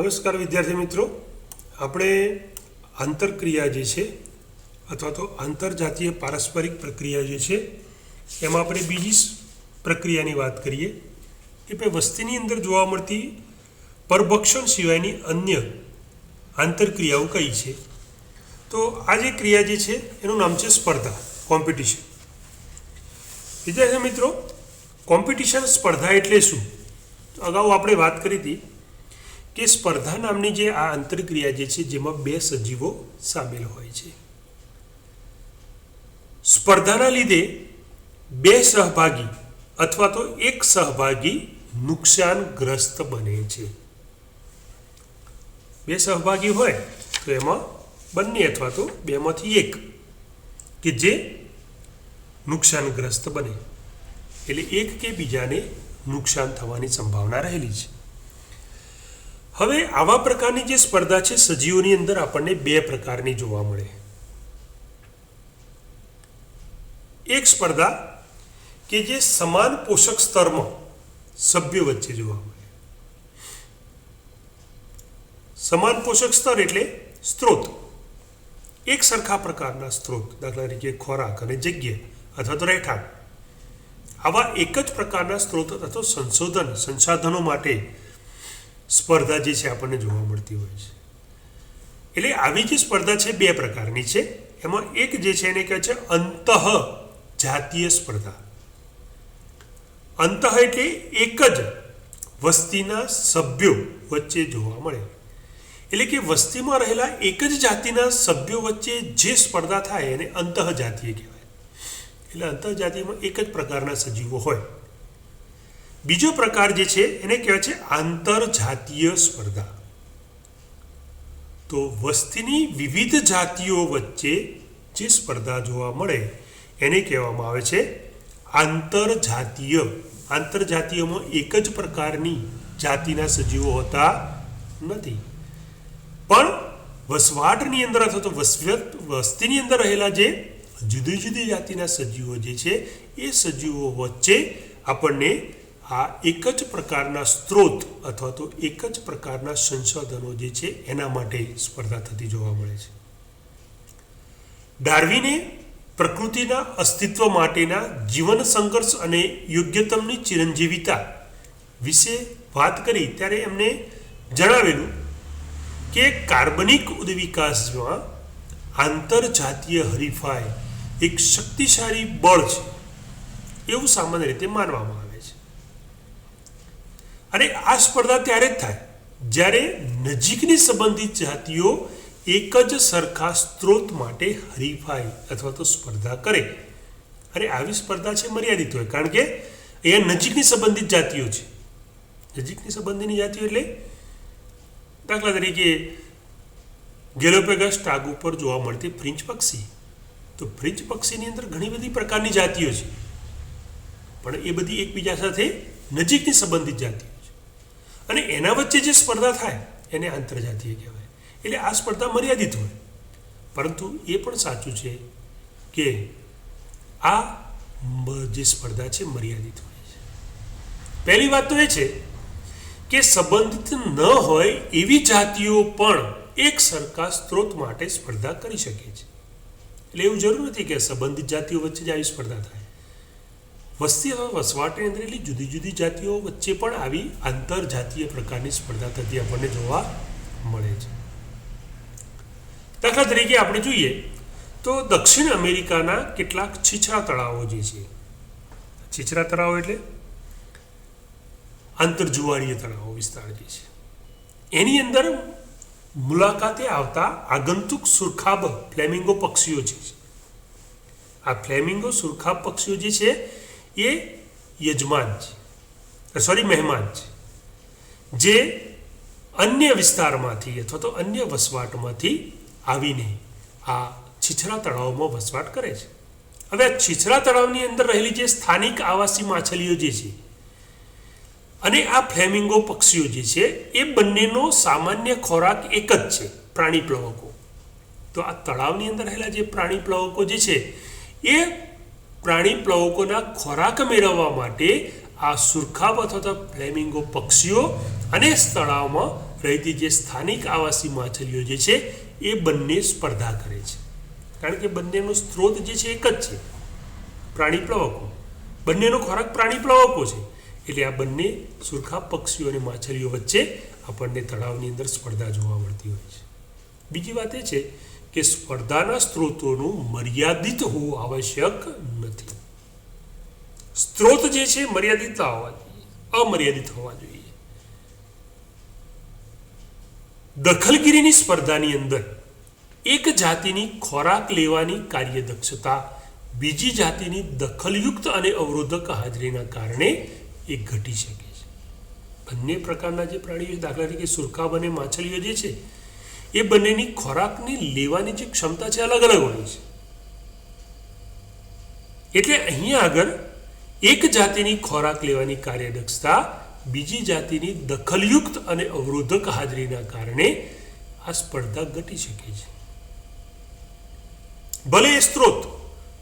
નમસ્કાર વિદ્યાર્થી મિત્રો. આપણે આંતરક્રિયા જે છે અથવા તો આંતરજાતીય પારસ્પરિક પ્રક્રિયા જે છે, એમાં આપણે બીજી પ્રક્રિયાની વાત કરીએ. કે ભાઈ વસ્તીની અંદર જોવા મળતી પરભક્ષણ સિવાયની અન્ય આંતરક્રિયાઓ કઈ છે? તો આ જે ક્રિયા જે છે, એનું નામ છે સ્પર્ધા, કોમ્પિટિશન. વિદ્યાર્થી મિત્રો, કોમ્પિટિશન સ્પર્ધા એટલે શું? અગાઉ આપણે વાત કરી હતી કે સ્પર્ધા નામની જે આ આંતરક્રિયા જે છે, જેમાં બે સજીવો સામેલ હોય છે. સ્પર્ધાના લીધે બે સહભાગી અથવા તો એક સહભાગી નુકસાનગ્રસ્ત બને છે. બે સહભાગી હોય તો એમાં બંને અથવા તો બેમાંથી એક કે જે નુકસાનગ્રસ્ત બને. એટલે એક કે બીજાને નુકસાન થવાની સંભાવના રહેલી છે. હવે આવા પ્રકારની જે સ્પર્ધા છે, સજીવોની અંદર આપણને બે પ્રકારની જોવા મળે. એક સ્પર્ધા કે જે સમાન પોષક સ્તરમાં સભ્યો વચ્ચે જોવા મળે. સમાન પોષક સ્તર એટલે સ્ત્રોત. એક સરખા પ્રકારના સ્ત્રોત, દાખલા તરીકે ખોરાક અને જગ્યા અથવા તો રહેઠાણ. આવા એક જ પ્રકારના સ્ત્રોત અથવા સંશોધન, સંસાધનો માટે સ્પર્ધા જે છે આપણને જોવા મળતી હોય છે. એટલે આવી જે સ્પર્ધા છે બે પ્રકારની છે. એમાં એક જે છે એને કહે છે અંતઃ જાતીય સ્પર્ધા. અંતઃ એટલે એક જ વસ્તીના સભ્યો વચ્ચે જોવા મળે. એટલે કે વસ્તીમાં રહેલા એક જ જાતિના સભ્યો વચ્ચે જે સ્પર્ધા થાય એને અંતઃ જાતીય કહેવાય. એટલે અંતઃ જાતિમાં એક જ પ્રકારના સજીવો હોય. બીજો પ્રકાર જે છે, એને કહેવાય છે આંતરજાતીય સ્પર્ધા. તો વસ્તીની વિવિધ જાતિઓ વચ્ચે જે સ્પર્ધા જોવા મળે, એને કહેવામાં આવે છે આંતરજાતીય. આંતરજાતીયમાં એક જ પ્રકારની જાતિના સજીવો હોતા નથી. પણ વસવાટની અંદર અથવા તો વસ્તીની અંદર રહેલા જે જુદી જુદી જાતિના સજીવો જે છે, એ સજીવો વચ્ચે આપણને આ એક જ પ્રકારના સ્ત્રોત અથવા તો એક જ પ્રકારના સંશોધનો જે છે એના માટે સ્પર્ધા થતી જોવા મળે છે. ડાર્વિને પ્રકૃતિના અસ્તિત્વ માટેના જીવન સંઘર્ષ અને યોગ્યતમની ચિરંજીવિતા વિશે વાત કરી ત્યારે એમને જણાવેલું કે કાર્બનિક ઉદ્વિકાસમાં આંતરજાતીય હરીફાઈ એક શક્તિશાળી બળ છે એવું સામાન્ય રીતે માનવામાં આવે અને આ સ્પર્ધા ત્યારે જ થાય. જ્યારે નજીકની સંબંધિત જાતિઓ એક જ સરખા સ્ત્રોત માટે હરીફાઈ અથવા તો સ્પર્ધા કરે. અને આવી સ્પર્ધા છે મર્યાદિત હોય. કારણ કે અહીંયા નજીકની સંબંધિત જાતિઓ છે. નજીકની સંબંધીની જાતિઓ એટલે દાખલા તરીકે ગેલોપેગસ ટાગ ઉપર જોવા મળતી ફ્રિંચ પક્ષી. તો ફ્રિંચ પક્ષીની અંદર ઘણી બધી પ્રકારની જાતિઓ છે. પણ એ બધી એકબીજા સાથે નજીકની સંબંધિત જાતિઓ. અને એના વચ્ચે જે સ્પર્ધા થાય, એને આંતરજાતીય કહેવાય. એટલે આ સ્પર્ધા મર્યાદિત હોય. પરંતુ એ પણ સાચું છે કે આ જે સ્પર્ધા છે, મર્યાદિત હોય છે. પહેલી વાત તો એ છે કે સંબંધિત ન હોય એવી જાતિઓ પણ એક સરખા સ્ત્રોત માટે સ્પર્ધા કરી શકે છે. એટલે એવું જરૂર નથી કે સંબંધિત જાતિઓ વચ્ચે જ આવી સ્પર્ધા થાય. વસ્તી અથવા વસવાટની અંદર એટલી જુદી જુદી જાતિઓ વચ્ચે પણ આવી આંતરજાતીય પ્રકારની સ્પર્ધા થતી આપણને જોવા મળે છે. દાખલા તરીકે આપણે જોઈએ તો દક્ષિણ અમેરિકાના કેટલાક છીછરા તળાવો જે છે, છીછરા તળાવો એટલે આંતરજુવાળીય તળાવો વિસ્તાર જે છે, એની અંદર મુલાકાતે આવતા આગંતુક સુરખાબ ફ્લેમિંગો પક્ષીઓ જે છે. આ ફ્લેમિંગો સુરખાબ પક્ષીઓ જે છે એ યજમાન છે. સોરી મહેમાન છે. જે અન્ય વિસ્તારમાંથી અથવા તો અન્ય વસવાટમાંથી આવીને આ છીછરા તળાવમાં વસવાટ કરે છે. હવે આ છીછરા તળાવની અંદર રહેલી જે સ્થાનિક આવાસી માછલીઓ જે છે અને આ ફ્લેમિંગો પક્ષીઓ જે છે, એ બંનેનો સામાન્ય ખોરાક એક જ છે, પ્રાણી પ્લવકો. તો આ તળાવની અંદર રહેલા જે પ્રાણી પ્લવકો જે છે, એ પ્રાણી પ્લવકોના ખોરાક મેળવવા માટે આ સુરખાબ અથવા ફ્લેમિંગો પક્ષીઓ અને તળાવમાં રહેતી જે સ્થાનિક આવાસી માછલીઓ જે છે, એ બંને સ્પર્ધા કરે છે. કારણ કે બંનેનો સ્ત્રોત જે છે, એક જ છે. પ્રાણી પ્લવકો બંનેનો ખોરાક પ્રાણી પ્લવકો છે. એટલે આ બંને સુરખા પક્ષીઓ અને માછલીઓ વચ્ચે આપણને તળાવની અંદર સ્પર્ધા જોવા મળતી હોય છે. બીજી વાત એ છે કે સ્પર્ધાના સ્ત્રોતોનું મર્યાદિત હોવું આવશ્યક નથી. સ્ત્રોત જે છે મર્યાદિત હોવા જોઈએ, અમર્યાદિત હોવા જોઈએ. દખલગીરીની સ્પર્ધાની અંદર એક જાતિની ખોરાક લેવાની કાર્યદક્ષતા, બીજી જાતિની દખલયુક્ત અને અવરોધક હાજરીના કારણે એ ઘટી શકે છે. બંને પ્રકારના જે પ્રાણીઓ દાખલા તરીકે સુરખાબ અને માછલીઓ જે છે એ બંનેની ખોરાકની લેવાની જે ક્ષમતા છે અલગ અલગ હોય છે. એટલે અહીંયા આગળ એક જાતિની ખોરાક લેવાની કાર્યદક્ષતા બીજી જાતિની દખલયુક્ત અને અવરોધક હાજરીના કારણે આ સ્પર્ધા ઘટી શકે છે. ભલે એ સ્ત્રોત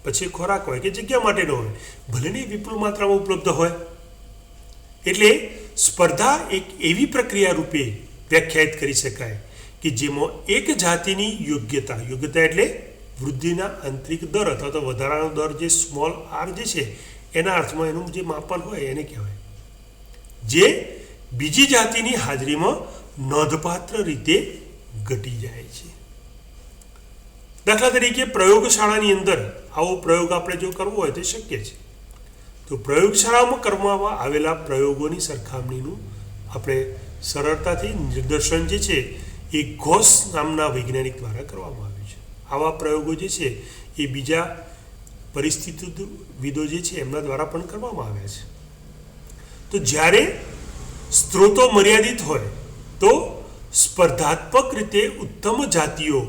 પછી ખોરાક હોય કે જગ્યા માટેનો હોય, ભલે ને વિપુલ માત્રામાં ઉપલબ્ધ હોય. એટલે સ્પર્ધા એક એવી પ્રક્રિયા રૂપે વ્યાખ્યાયિત કરી શકાય કે જેમાં એક જાતિની યોગ્યતા યોગ્યતા એટલે વૃદ્ધિના આંતરિક દર અથવા તો વધારાનો દર જે સ્મોલ આર જે છે, એના અર્થમાં એનું જે માપન હોય એને કહેવાય. જે બીજી જાતિની હાજરીમાં નોંધપાત્ર રીતે ઘટી જાય છે. દાખલા તરીકે પ્રયોગશાળાની અંદર આવો પ્રયોગ આપણે જો કરવો હોય તો શક્ય છે. તો પ્રયોગશાળામાં કરવામાં આવેલા પ્રયોગોની સરખામણીનું આપણે સરળતાથી નિદર્શન જે છે એ ઘોષ નામના વૈજ્ઞાનિક દ્વારા કરવામાં આવ્યું છે. આવા પ્રયોગો જે છે, એ બીજા પરિસ્થિતિવિદો જે છે, એમના દ્વારા પણ કરવામાં આવ્યા છે. તો જ્યારે સ્ત્રોતો મર્યાદિત હોય, તો સ્પર્ધાત્મક રીતે ઉત્તમ જાતિઓ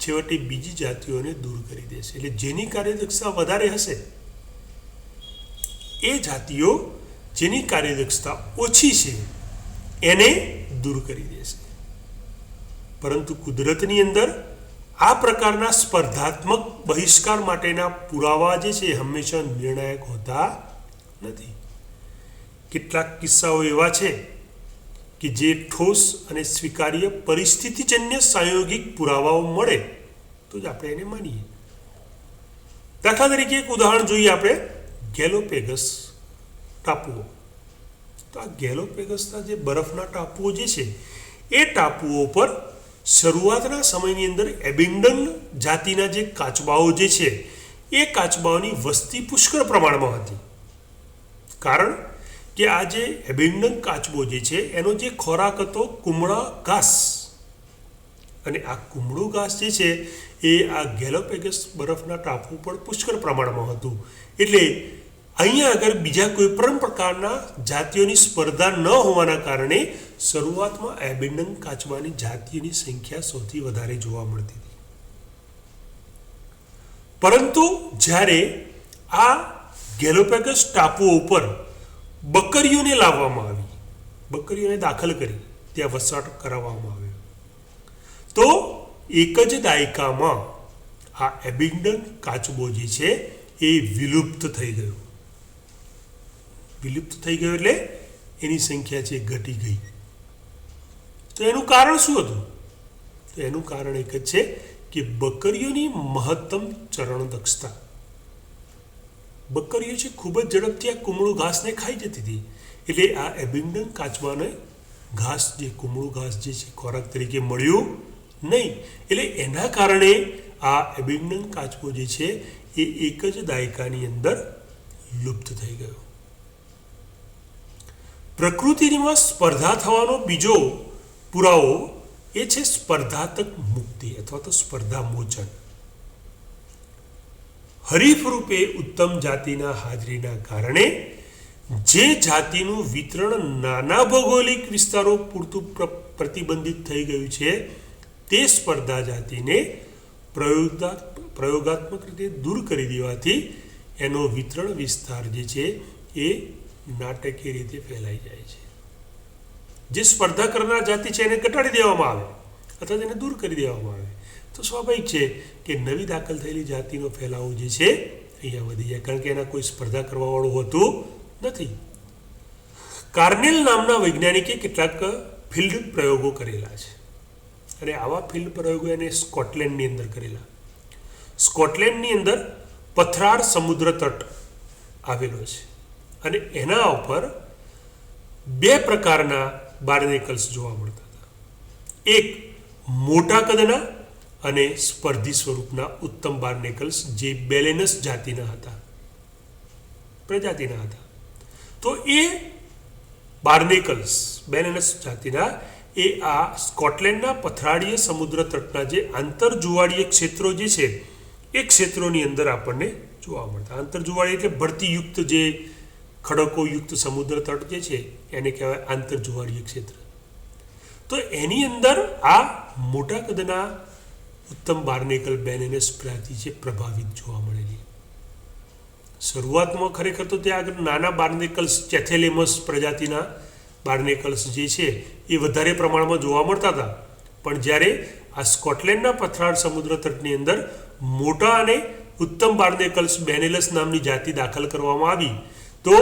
છેવટે બીજી જાતિઓને દૂર કરી દેશે. એટલે જેની કાર્યદક્ષતા વધારે હશે, એ જાતિઓ જેની કાર્યદક્ષતા ઓછી છે, એને દૂર કરી દેશે. પરંતુ કુદરતની અંદર આ પ્રકારના સ્પર્ધાત્મક બહિષ્કાર માટેના પુરાવા જે છે હંમેશા નિર્ણાયક હોતા નથી. કેટલાક કિસ્સાઓ એવા છે કે જે ઠોસ અને સ્વીકાર્ય પરિસ્થિતિજન્ય સાયોગિક પુરાવાઓ મળે તો જ આપણે એને માનીએ. દાખલા તરીકે એક ઉદાહરણ જોઈએ આપણે, ગેલોપેગસ ટાપુઓ. તો આ ગેલોપેગસના જે બરફના ટાપુઓ જે છે, એ ટાપુઓ પર શરૂઆતના સમયની અંદર એબિન્ડન જાતિના જે કાચબાઓ જે છે, એ કાચબાઓની વસ્તી પુષ્કળ પ્રમાણમાં હતી. કારણ કે આ જે એબિન્ડન કાચબો જે છે, એનો જે ખોરાક હતો કુમળા ઘાસ. અને આ કુમળું ઘાસ જે છે, એ આ ગેલોપેગસ બરફના ટાપુ પર પુષ્કળ પ્રમાણમાં હતું. એટલે અહીંયા આગળ બીજા કોઈ પણ પ્રકારના જાતિઓની સ્પર્ધા ન હોવાના કારણે શરૂઆતમાં એબિન્ડન કાચબાની જાતિઓની સંખ્યા સૌથી વધારે જોવા મળતી હતી. પરંતુ જ્યારે આ ગેલોપેગસ ટાપુઓ ઉપર બકરીઓને લાવવામાં આવી, બકરીઓને દાખલ કરી, ત્યાં વસવાટ કરાવવામાં આવ્યો, તો એક જ દાયકામાં આ એબિન્ડન કાચબો જે છે એ વિલુપ્ત થઈ ગયો. વિલુપ્ત થઈ ગયો એટલે એની સંખ્યા છે ઘટી ગઈ. તો એનું કારણ શું હતું? તો એનું કારણ એક જ છે કે બકરીઓની મહત્તમ ચરણ દક્ષતા બકરીઓ છે ખૂબ જ ઝડપથી આ કુમળું ઘાસને ખાઈ જતી હતી. એટલે આ એબિન્ડન કાચબાને ઘાસ જે કુમળું ઘાસ જે છે ખોરાક તરીકે મળ્યું નહીં. એટલે એના કારણે આ એબિન્ડન કાચબો જે છે એ એક જ દાયકાની અંદર લુપ્ત થઈ ગયો. પ્રકૃતિમાં સ્પર્ધા થવાનો બીજો પુરાવો એ છે સ્પર્ધાત્મક મુક્તિ અથવા તો સ્પર્ધા મોચન હરીફ રૂપે ઉત્તમ જાતિના હાજરીના કારણે જે જાતિનું વિતરણ નાના ભૌગોલિક વિસ્તારો પૂરતું પ્ર- પ્રતિબંધિત થઈ ગયું છે, તે સ્પર્ધા જાતિને પ્રયોગાત્મક પ્રયોગાત્મક રીતે દૂર કરી દેવાથી એનો વિતરણ વિસ્તાર જે છે એ નાટકીય રીતે ફેલાઈ જાય છે. જે સ્પર્ધા કરનાર જાતિ છે એને ઘટાડી દેવામાં આવે અથવા તેને દૂર કરી દેવામાં આવે. તો સ્વાભાવિક છે કે નવી દાખલ થયેલી જાતિનો ફેલાવો જે છે અહીંયા વધી જાય. કારણ કે એના કોઈ સ્પર્ધા કરવાવાળું હોતું નથી. કાર્નેલ નામના વૈજ્ઞાનિકે કેટલાક ફિલ્ડ પ્રયોગો કરેલા છે. અને આવા ફિલ્ડ પ્રયોગો એને સ્કોટલેન્ડની અંદર કરેલા. સ્કોટલેન્ડની અંદર પથરાળ સમુદ્ર તટ આવેલો છે. અને એના ઉપર બે પ્રકારના બાર્નેકલ્સ જોવા મળતા હતા. એક મોટા કદના અને સ્પર્ધી સ્વરૂપના ઉત્તમ બાર્નેકલ્સ જે બેલેનસ જાતિના હતા, પ્રજાતિના હતા. તો એ બાર્નેકલ્સ બેલેનસ જાતિના, એ આ સ્કોટલેન્ડના પથરાળીય સમુદ્ર તટના જે આંતરજુવાળીય ક્ષેત્રો જે છે, એ ક્ષેત્રોની અંદર આપણને જોવા મળતા. આંતરજુવાળી એટલે ભરતીયુક્ત જે ખડકોયુક્ત સમુદ્ર તટ જે છે, એને કહેવાય આંતરજુવાળીય ક્ષેત્ર. તો એની અંદર આ મોટા કદના ઉત્તમ બાર્નેકલ બેનેનસ પ્રજાતિ છે, પ્રભાવિત જોવા મળેલી. શરૂઆતમાં ખરેખર તો ત્યાં આગળ નાના બાર્નેકલ્સ, ચેથેલેમસ પ્રજાતિના બાર્નેકલ્સ જે છે, એ વધારે પ્રમાણમાં જોવા મળતા હતા. પણ જ્યારે આ સ્કોટલેન્ડના પથરાળ સમુદ્ર તટની અંદર મોટા અને ઉત્તમ બાર્નેકલ્સ બેનેલસ નામની જાતિ દાખલ કરવામાં આવી તો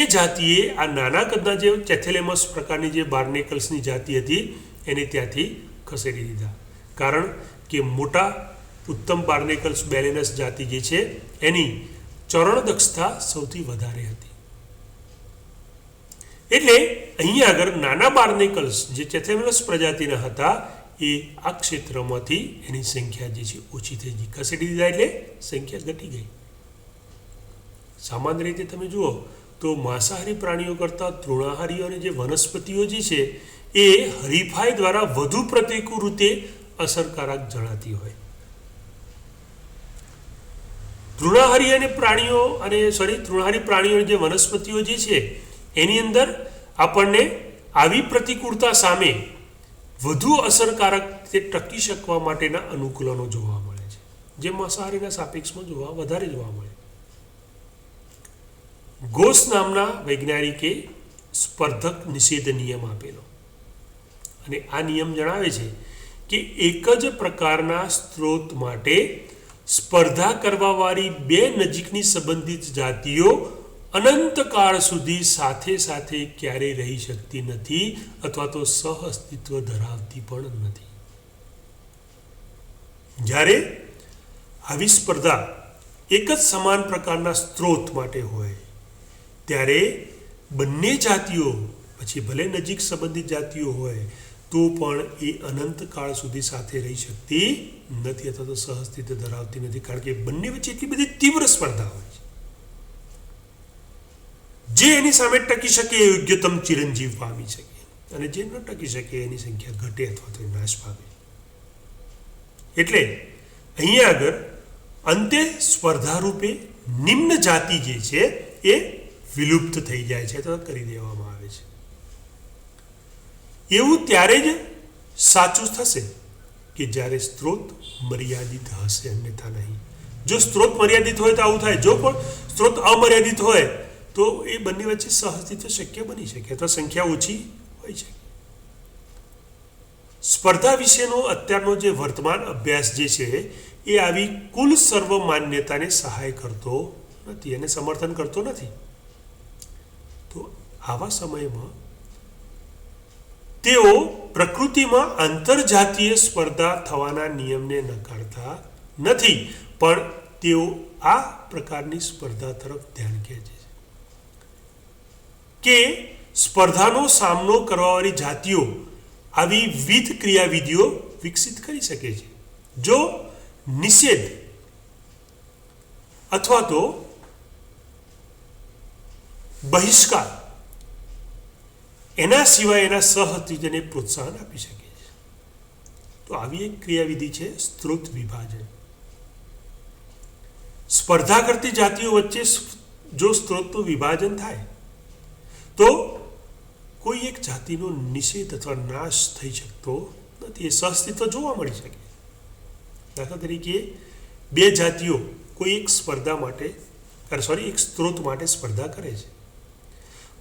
એ જાતિએ આ નાના કદના જે ચેથેલેમસ પ્રકારની જે બાર્નેકલ્સની જાતિ હતી, એને ત્યાંથી ખસેડી દીધા. કારણ કે મોટા ઉત્તમ બાર્નેકલ્સ બેલેનસ જાતિ જે છે, એની ચરણ દક્ષતા સૌથી વધારે હતી. એટલે અહીંયા આગળ નાના બાર્નેકલ્સ જે ચેથેમલસ પ્રજાતિના હતા, એ આ ક્ષેત્રમાંથી એની સંખ્યા જે છે ઓછી થઈ ગઈ. ખસેડી દીધા એટલે સંખ્યા ઘટી ગઈ. સામાન્ય રીતે તમે જુઓ તો માંસાહારી પ્રાણીઓ કરતાં તૃણાહારીઓ જે વનસ્પતિઓ જે છે, એ હરીફાઈ દ્વારા વધુ પ્રતિકૂળ રીતે અસરકારક જણાતી હોય. તૃણાહારી અને પ્રાણીઓ અને સોરી તૃણાહારી પ્રાણીઓ જે વનસ્પતિઓ જે છે, એની અંદર આપણને આવી પ્રતિકૂળતા સામે વધુ અસરકારક તે ટકી શકવા માટેના અનુકૂલનો જોવા મળે છે. જે માંસાહારીના સાપેક્ષમાં જોવા, વધારે જોવા મળે ગોસ નામના વૈજ્ઞાનિકે સ્પર્ધક નિષેધ નિયમ આપેલો. અને આ નિયમ જણાવે છે કે એક જ પ્રકારના સ્ત્રોત માટે સ્પર્ધા કરવાવાળી બે નજીકની સંબંધિત જાતિઓ અનંતકાળ સુધી સાથે સાથે ક્યારેય રહી શકતી નથી અથવા તો સહ અસ્તિત્વ ધરાવતી પણ નથી. જ્યારે આવી સ્પર્ધા એક જ સમાન પ્રકારના સ્ત્રોત માટે હોય ત્યારે બંને જાતિઓ, પછી ભલે નજીક સંબંધિત જાતિઓ હોય, તો પણ એ અનંતકાળ સુધી સાથે રહી શકતી નથી અથવા તો સહઅસ્તિત્વ ધરાવતી નથી. કારણ કે બંને વચ્ચે એટલી બધી તીવ્ર સ્પર્ધા હોય છે. જે એની સામે ટકી શકે એ યોગ્યતમ ચિરંજીવ પામી શકે. અને જે ન ટકી શકે એની સંખ્યા ઘટે અથવા તો નાશ પામે. એટલે અહીંયા આગળ અંતે સ્પર્ધારૂપે નિમ્ન જાતિ જે છે એ વિલુપ્ત થઈ જાય છે, અથવા કરી દેવામાં આવે છે. એવું ત્યારે જ સાચું થશે કે જ્યારે સ્ત્રોત મર્યાદિત હશે, અન્યથા નહીં. જો સ્ત્રોત મર્યાદિત હોય તો આવું થાય. જો પણ સ્ત્રોત અમર્યાદિત હોય, તો એ બંને વચ્ચે સહઅસ્તિત્વ શક્ય બની શકે, અથવા સંખ્યા ઓછી હોય છે સ્પર્ધા વિશેનો અત્યારનો જે વર્તમાન અભ્યાસ જે છે, એ આવી કુલ સર્વ માન્યતાને સહાય કરતો નથી અને સમર્થન કરતો નથી. તો આવા સમયમાં તેઓ પ્રકૃતિમાં આંતરજાતીય સ્પર્ધા થવાના નિયમને નકારતા નથી, પણ તેઓ આ પ્રકારની સ્પર્ધા તરફ ધ્યાન ખેંચે છે. કે સ્પર્ધાનો સામનો કરવાવાળી જાતિઓ આવી વિવિધ ક્રિયાવિધિઓ વિકસિત કરી શકે છે. જો નિષેધ અથવા તો બહિષ્કાર એના સિવાય એના સહઅસ્તિત્વને પ્રોત્સાહન આપી શકે છે. તો આવી એક ક્રિયાવિધિ છે સ્ત્રોત વિભાજન. સ્પર્ધા કરતી જાતિઓ વચ્ચે જો સ્ત્રોતનું વિભાજન થાય, તો કોઈ એક જાતિનો નિષેધ અથવા નાશ થઈ શકતો નથી. એ સહઅસ્તિત્વ જોવા મળી શકે. દાખલા તરીકે બે જાતિઓ કોઈ એક સ્પર્ધા માટે સોરી એક સ્ત્રોત માટે સ્પર્ધા કરે છે.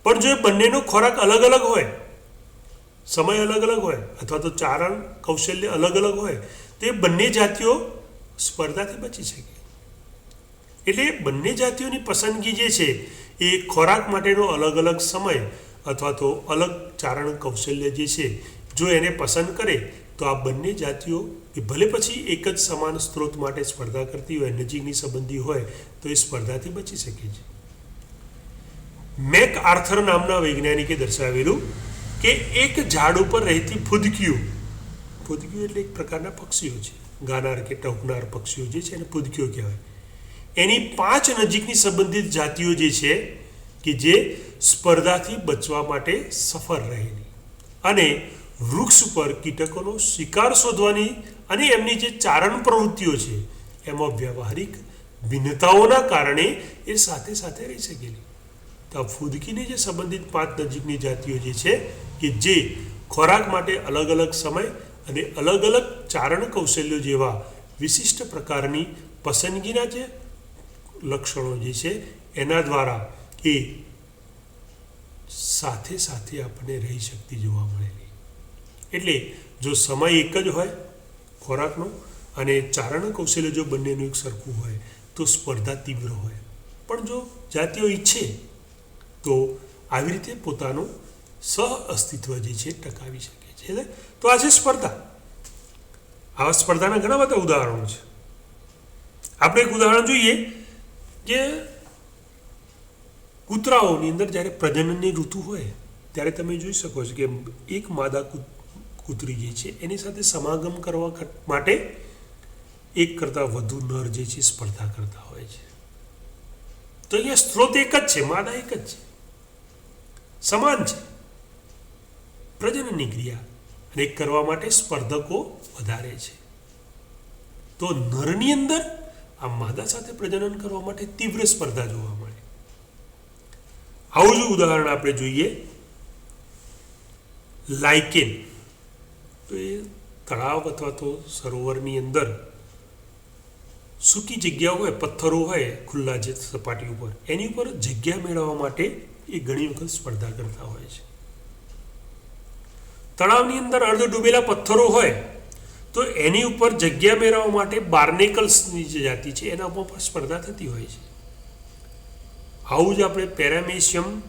પણ જો એ બંનેનો ખોરાક અલગ અલગ હોય, સમય અલગ અલગ હોય, અથવા તો ચારણ કૌશલ્ય અલગ અલગ હોય, તો એ બંને જાતિઓ સ્પર્ધાથી બચી શકે. એટલે બંને જાતિઓની પસંદગી જે છે, એ ખોરાક માટેનો અલગ અલગ સમય અથવા તો અલગ ચારણ કૌશલ્ય જે છે, જો એને પસંદ કરે, તો આ બંને જાતિઓ કે ભલે પછી એક જ સમાન સ્ત્રોત માટે સ્પર્ધા કરતી હોય, નજીકની સંબંધી હોય, તો એ સ્પર્ધાથી બચી શકે છે. મેક આર્થર નામના વૈજ્ઞાનિકે દર્શાવેલું કે એક ઝાડ ઉપર રહેતી ફૂદકીઓ ફૂદકીઓ એટલે એક પ્રકારના પક્ષીઓ છે. ગાનાર કે ટહુકનાર પક્ષીઓ જે છે એને ફૂદકીઓ કહેવાય. એની પાંચ નજીકની સંબંધિત જાતિઓ જે છે કે જે સ્પર્ધાથી બચવા માટે સફળ રહેલી. અને વૃક્ષ પર કીટકોનો શિકાર શોધવાની અને એમની જે ચારણ પ્રવૃત્તિઓ છે, એમાં વ્યવહારિક ભિન્નતાઓના કારણે એ સાથે સાથે રહી શકેલી. ફૂદકીની જે સંબંધિત પાંચ નજીકની જાતિઓ જે છે, કે જે ખોરાક માટે અલગ અલગ સમય અને અલગ અલગ ચારણ કૌશલ્યો જેવા વિશિષ્ટ પ્રકારની પસંદગીના જે લક્ષણો જે છે, એના દ્વારા એ સાથે સાથે આપણને રહી શકતી જોવા મળેલી. એટલે જો સમય એક જ હોય ખોરાકનો અને ચારણ કૌશલ્ય જો બંનેનું એક સરખું હોય, તો સ્પર્ધા તીવ્ર હોય. પણ જો જાતિઓ ઈચ્છે તો આવી રીતે પોતાનું સહ અસ્તિત્વ જે છે ટકાવી શકે છે. તો આ છે સ્પર્ધા. આવા સ્પર્ધાના ઘણા બધા ઉદાહરણો છે. આપણે એક ઉદાહરણ જોઈએ કે કૂતરાઓની અંદર જ્યારે પ્રજનનની ઋતુ હોય, ત્યારે તમે જોઈ શકો છો કે એક માદા કૂતરી જે છે, એની સાથે સમાગમ કરવા માટે એક કરતાં વધુ નર જે છે, સ્પર્ધા કરતા હોય છે. તો અહીંયા સ્ત્રોત એક જ છે, માદા એક જ છે. સમાન છે પ્રજનનની ક્રિયા અને કરવા માટે સ્પર્ધકો વધારે છે. તો નરની અંદર આ માદા સાથે પ્રજનન કરવા માટે તીવ્ર સ્પર્ધા જોવા મળે. આવું જ ઉદાહરણ આપણે જોઈએ. લાઇકેન. તો એ તળાવ અથવા તો સરોવરની અંદર સૂકી જગ્યા હોય, પથ્થરો હોય, ખુલ્લા જે સપાટી ઉપર, એની ઉપર જગ્યા મેળવવા માટે એ ઘણી વખત સ્પર્ધા કરતા હોય છે. તળાવની અંદર અર્ધ ડૂબેલા પથ્થરો હોય, તો એની ઉપર જગ્યા મેળવવા માટે બાર્નેકલ્સની જે જાતિ છે, એના ઉપર સ્પર્ધા થતી હોય છે. આવું જ આપણે પેરામેશિયમ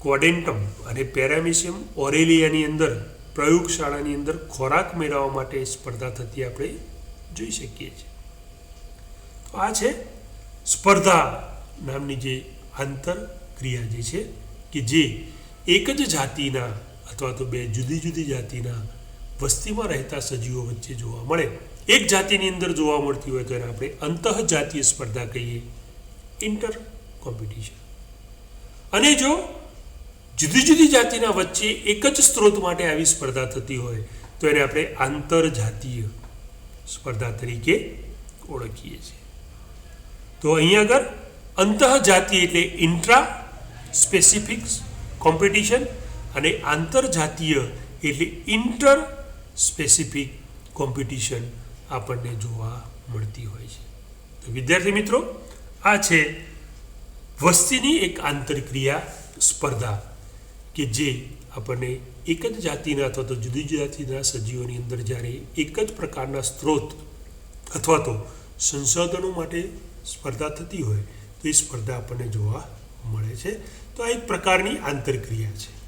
ક્વોડેન્ટમ અને પેરામેશિયમ ઓરેલિયાની અંદર, પ્રયોગશાળાની અંદર ખોરાક મેળવવા માટે સ્પર્ધા થતી આપણે જોઈ શકીએ છીએ. તો આ છે સ્પર્ધા નામની જે આંતરક્રિયા જે છે કે જે એક જ જાતિના અથવા તો બે જુદી જુદી જાતિના વસ્તીમાં રહેતા સજીવો વચ્ચે જોવા મળે. એક જાતિની અંદર જોવા મળતી હોય તો એને આપણે અંતઃજાતીય સ્પર્ધા કહીએ. ઇન્ટર કોમ્પિટિશન અને જો જુદી જુદી જાતિના વચ્ચે એક જ સ્ત્રોત માટે આવી સ્પર્ધા થતી હોય તો એને આપણે આંતરજાતીય સ્પર્ધા તરીકે ઓળખીએ છીએ. તો અહીં આગળ અંતઃજાતીય એટલે ઇન્ટ્રા સ્પેસિફિક કોમ્પિટિશન અને આંતરજાતીય એટલે ઇન્ટર સ્પેસિફિક કોમ્પિટિશન આપણને જોવા મળતી હોય છે. તો વિદ્યાર્થી મિત્રો, આ છે વસ્તીની એક આંતરક્રિયા સ્પર્ધા કે જે આપણને એક જ જાતિના અથવા તો જુદી જુદી જાતિના સજીવોની અંદર જ્યારે એક જ પ્રકારના સ્ત્રોત અથવા તો સંશોધનો માટે સ્પર્ધા થતી હોય, તો એ સ્પર્ધા આપણને જોવા મળે છે. તો આ એક પ્રકારની આંતરક્રિયા છે.